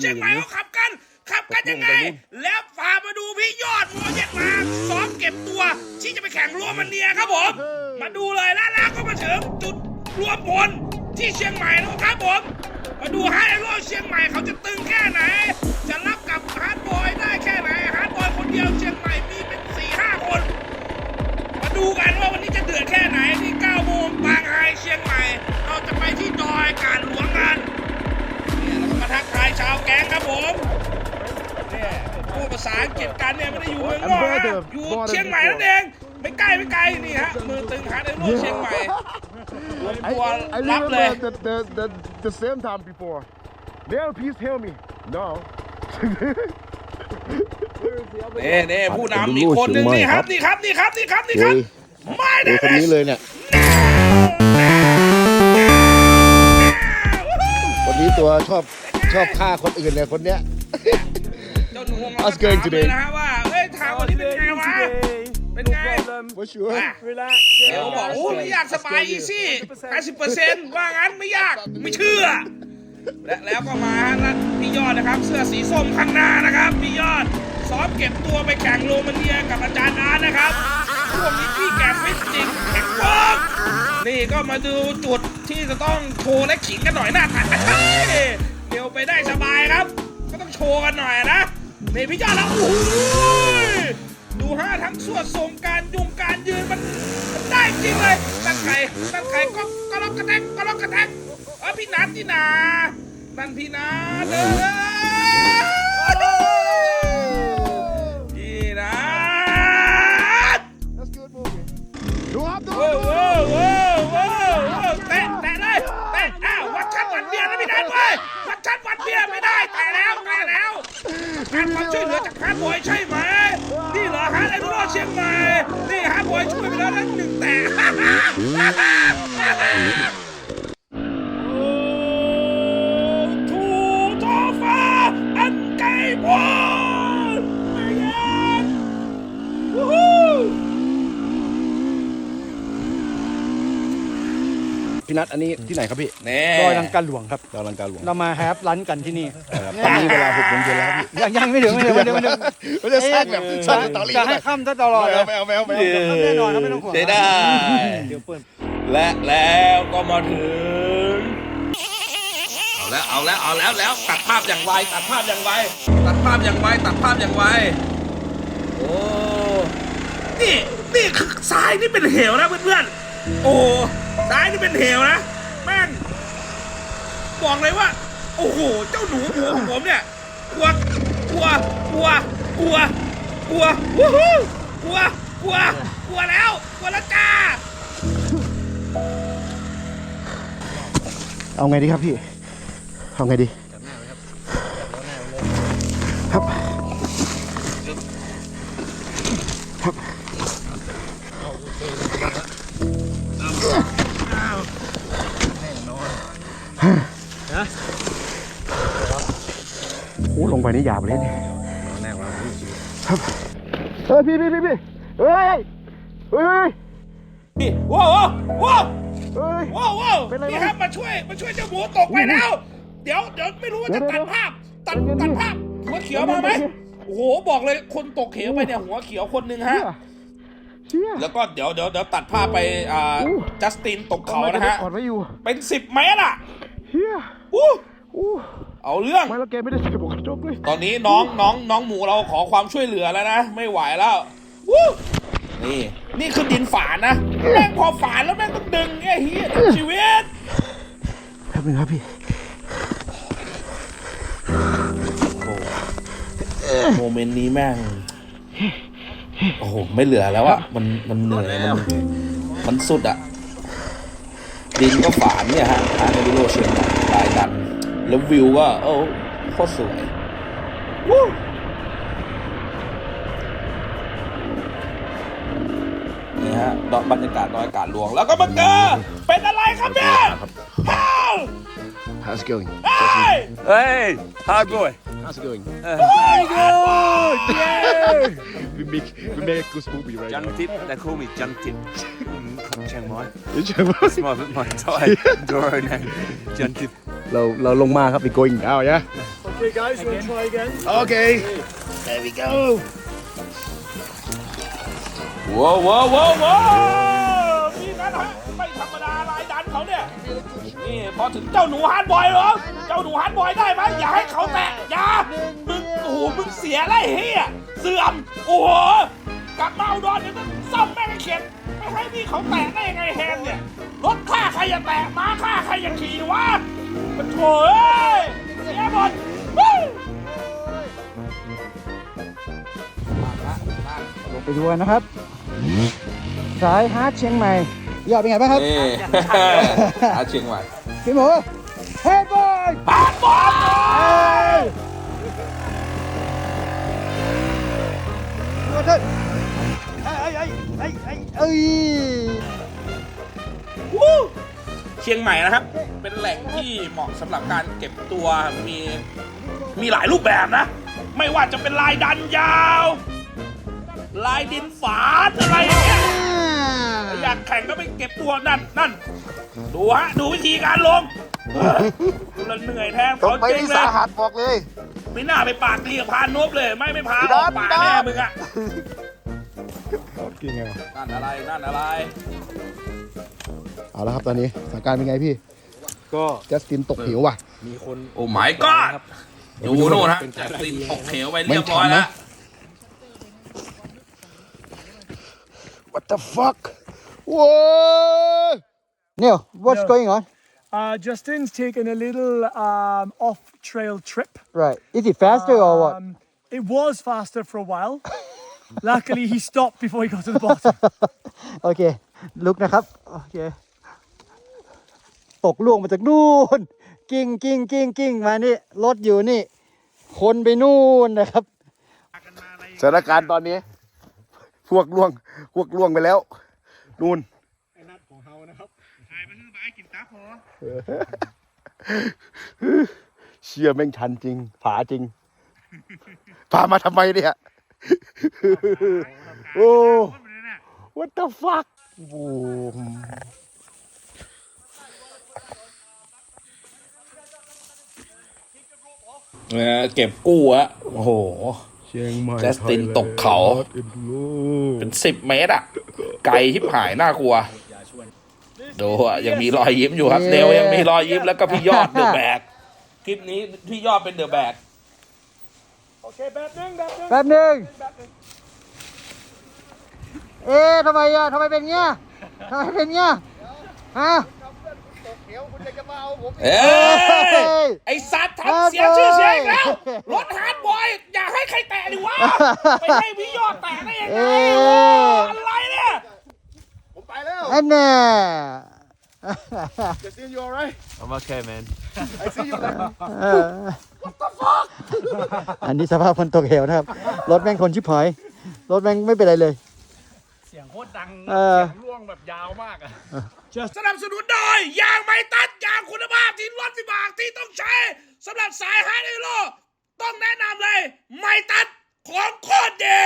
เชียงใหม่เขาขับกัน ขับกันยังไง แล้วพามาดูพี่ยอดโมเย็ดมาซ้อมเก็บตัว ที่จะไปแข่งโรมาเนียครับผม มาดูเลยแล้วแล้วก็มาถึงจุดรวมพลที่เชียงใหม่แล้วครับผม มาดูฮาร์ดไอโร่เชียงใหม่เขาจะตึงแค่ไหน จะรับกับฮาร์ดบอยได้แค่ไหนฮาร์ดบอยคนเดียวเชียงใหม่มีเป็นสี่ห้าคน มาดูกันว่าวันนี้จะเดือดแค่ไหนที่9โมงบางไฮเษาอังกฤษกันเนี่ยไม่ได้อยู่เมืองนอกนะอยู่เชียงใหม่นั่นเองไม่ไกลไม่ไกลนี่ฮะมือตึงฮาร์ดไอโร่เชียงใหม่รวม I, ตัว I รับเลย remember the, the, the, the same time before. There, please tell me. No. เน่เน่ผู้นำอีกคนหนึ่งนี่ครับนี่ครับนี่ครับนี่ครับนี่ครับไม่เอได้อคนนี้เลยเนี่ยคนนี้ตัวชอบชอบฆ่าคนอื่นเนี่ยคนเนี้ยเจ้าหนูของเรา How's ก็ going ถามเลย today? นะฮะว่าเฮ้ยทางวันนี้เป็นไงวะ เป็นไง for sure อะเดี๋ยวบอกโอ้ไม่ยากสบายอีซี่80%ว่างั้นไม่ยากไม่เชื่อ และแล้วก็มาแล้วพี่ยอดนะครับ เสื้อสีส้มข้างหน้านะครับพี่ยอดซ้อมเก็บตัวไปแข่งโรมาเนียกับอาจารย์อาร์ตนะครับช่วงนี้พี่แกฟิตจริงแข็งโป๊กนี่ก็มาดูจุดที่จะต้องโชว์และขิงกันหน่อยหน้าตาเฮ้ยเดี๋ยวไปได้สบายครับ ก็ต้องโชว์กันหน่อย นะนี่พี่ยอดแล้วโอ้ยดูฮะทั้งสวนทรงการยุงการยืนมันมันได้จริงเลยตั้งไข่ตั้งไข่ก็ก็ล็อกกระแทกก็ล็อกกระแทกเออพี่นัทนี่นานั่นพี่นัทเด้อ พี่นัทอันนี้ที่ไหนครับพี่แน่ดอยลังกันหลวงครับดาวลังการหลวงเรามาแฮปลันช์กันที่นี่ครับตอนนี้เวลาหกโมงเย็นแล้วครับพี่ยังยังไม่ถึงไม่ถึงไม่ถึงไม่ถึงไม่ได้สร้างแบบสร้างสตอรี่จะให้ค่ำซะตลอดเลยไม่เอาไม่เอาไม่เอาค่ำแน่นอนครับไม่ต้องห่วงเสียดายเดี๋ยวเปิดและแล้วก็มาถึงเอาแล้วเอาแล้วเอาแล้วแล้วตัดภาพอย่างไวตัดภาพอย่างไวตัดภาพอย่างไวตัดภาพอย่างไวโอ้นี่นี่คือซ้ายนี่เป็นเหวนะเพื่อนๆ โอ้ซ้ายนี่เป็นเหวนะแม่งบอกเลยว่า โอ้โห เจ้าหนูหัวของผมเนี่ยกลัวกลัวกลัวกลัวกลัววู้ฮู้กลัวกลัวกลัวแล้วกลัวแล้วจ้าเอาไงดีครับพี่ เอาไงดี โอ้ลงไปนี่หยาบเลยเนี่ยครับเฮ้ยพี่พี่พี่พี่เฮ้ยเฮ้ยนี่ว้าวว้าวว้าวเฮ้ยว้าวว้าวเป็นไรนี่วะครับมาช่วยมาช่วยเจ้าหมูตกไปแล้ว เดี๋ยวเดี๋ยวไม่รู้ว่าจะเดี๋ตัยดวภาพตัดเดี๋ยวตัดเดี๋ยวภาพหัวเขียวมาไหมโอ้โหบอกเลยคนตกเหวไปเนี่ยหัวเขียวคนหนึ่งฮะเชี่ยแล้วก็เดี๋ยวเดี๋ยวเดี๋ยวตัดภาพไปอ่าอู้จัสตินตกเขานะฮะกอดไว้อยู่เป็นสิบเมตรอะ เฮียอู้อู้เอาเรื่อง ไม่แล้วแกไม่ได้ใส่หมวกกันน็อกเลยตอนนี้น้องน้องน้องหมูเราขอความช่วยเหลือแล้วนะ ไม่ไหวแล้ววู้นี่นี่คือดินฝานนะแม่งพอฝานแล้วแม่งต้องดึงไอ้เฮียชีวิตแป๊บนึงครับพี่โมเมนต์นี้แม่งโอ้โหไม่เหลือแล้วอะมันมันเหนื่อยมันมันสุดอะ ดินก็ฝานเนี่ยฮะหาในวิโรเชียงใหม่ลายดัน แล้ววิวก็โอ้โคตรสวย วู้นี่ฮะดอกบรรยากาศดอยอากาศหลวง แล้วก็มาเจอเป็นอะไรครับเนี่ยอ้าว How's it going เฮ้ย Hey hard boy How's it going Very good We make we make a good movie right now Juntip, they call me Juntip from Chiang Mai. ใช่ไหม That's my, my Thai Doro name. Juntip. เราเราลงมาครับ we going now yeah Okay, guys, you want to try again? Okay. There we go. ว้าวว้าวว้าวว้าวนี่นะฮะไม่ธรรมดาลายดันเขาเนี่ยนี่พอถึงเจ้าหนูฮาร์ดบอยเหรอเจ้าหนูฮาร์ดบอยได้ไหมอย่าให้เขาแตะอย่ามึงโอ้โหมึงเสียไรเฮีย เสื่อม โอ้โห กลับมาเอาดอนเดี๋ยวต้องซ่อมแม่งให้เข็ดไม่ให้พี่เขาแตะได้ยังไงแฮนเนี่ย รถข้าใครจะแตะม้าข้าใครจะขี่วะมันโถ่เอ้ยเสียหมดวู้ลงไปดูกันนะครับ สายฮาร์ดเชียงใหม่ยอดเป็นไงบ้างครับ นี่อาเชียงใหม่พี่หมูเฮดบอย ปาดบอล เถิดไอ้ไอ้ไอ้ไอ้เอ้ยวู้เชียงใหม่นะครับ เป็นแหล่งที่เหมาะสำหรับการเก็บตัวมีมีหลายรูปแบบนะ ไม่ว่าจะเป็นลายดันยาว ลายดินฝาดอะไรอย่างเงี้ยอยากแข่งก็ไปเก็บตัวนั่นนั่นดูฮะ ดูวิธีการลงดูแล้วเหนื่อยแทนเขาไปเจ๊งนี่เลสายหัสบอกเลย ไม่น่าไปปากเรียพานนบเลย ไม่ไม่พาออกป่าพี่ดอนแน่มึงอะกินไงวะนั่นอะไรนั่นอะไร เอาละครับตอนนี้สถานการณ์เป็นไงพี่ก็จัสตินตกเหวว่ะ มีคนโอ้ my god ดูโน่นฮะแจ็คตินตกเหวไปเรียบร้อยแล้ว What the fuck ว้าวเนี่ย what's No. going on Uh, Justin's taken a little um, off-trail trip. right is it faster or what Um, it was faster for a while. Luckily, he stopped before he got to the bottom. โอเค ลุกนะครับ โอเค ตกล่วงมาจากนู่น กิ้งกิ้งกิ้งกิ้งมานี่ รถอยู่นี่ คนไปนู่นนะครับ สถานการณ์ตอนนี้ พวกล่วง พวกล่วงไปแล้ว นู่นเชี่ยแม่งชันจริง ผาจริง พามาทำไมเนี่ย โอ้ what the fuck โอ้โหเก็บกู้อะโอ้โหเชียงใหม่จัสตินตกเขา เป็นสิบเมตรอะไกลทิบหายน่ากลัว ดูอะยังมีรอยยิ้มอยู่ครับเย้เดวยังมีรอยยิ้มแล้วก็พี่ยอดเดอะแบกคลิปนี้พี่ยอดเป็นเดอะแบก Okay, back then, back then. แป๊บหนึ่งเอ๊ะทำไมอะทำไมเป็นเงี้ยทำไมเป็นเงี้ยฮะเอ้ยไอสัตว์ทำเสียชื่อเสียงอีกแล้วรถฮาร์ดบอย อย่าให้ใครแตะดิวะไปให้พี่ยอดแตะได้ยังไงเอ๊ะโอ้อะไรเนี่ย อันน่ะ Justin you alright I'm okay man I see you like เอออันนี้สภาพคนตกเหวนะครับ รถแม่งคนชิบหาย รถแม่งไม่เป็นไรเลย เสียงโคตรดังเออร่วงแบบยาวมากอะสนับสนุนโดยยางไม้ตัดยางคุณภาพที่รถวิบากที่ต้องใช้สำหรับสายฮาร์ดเอโร่ต้องแนะนำเลยไม้ตัดของโคตรดี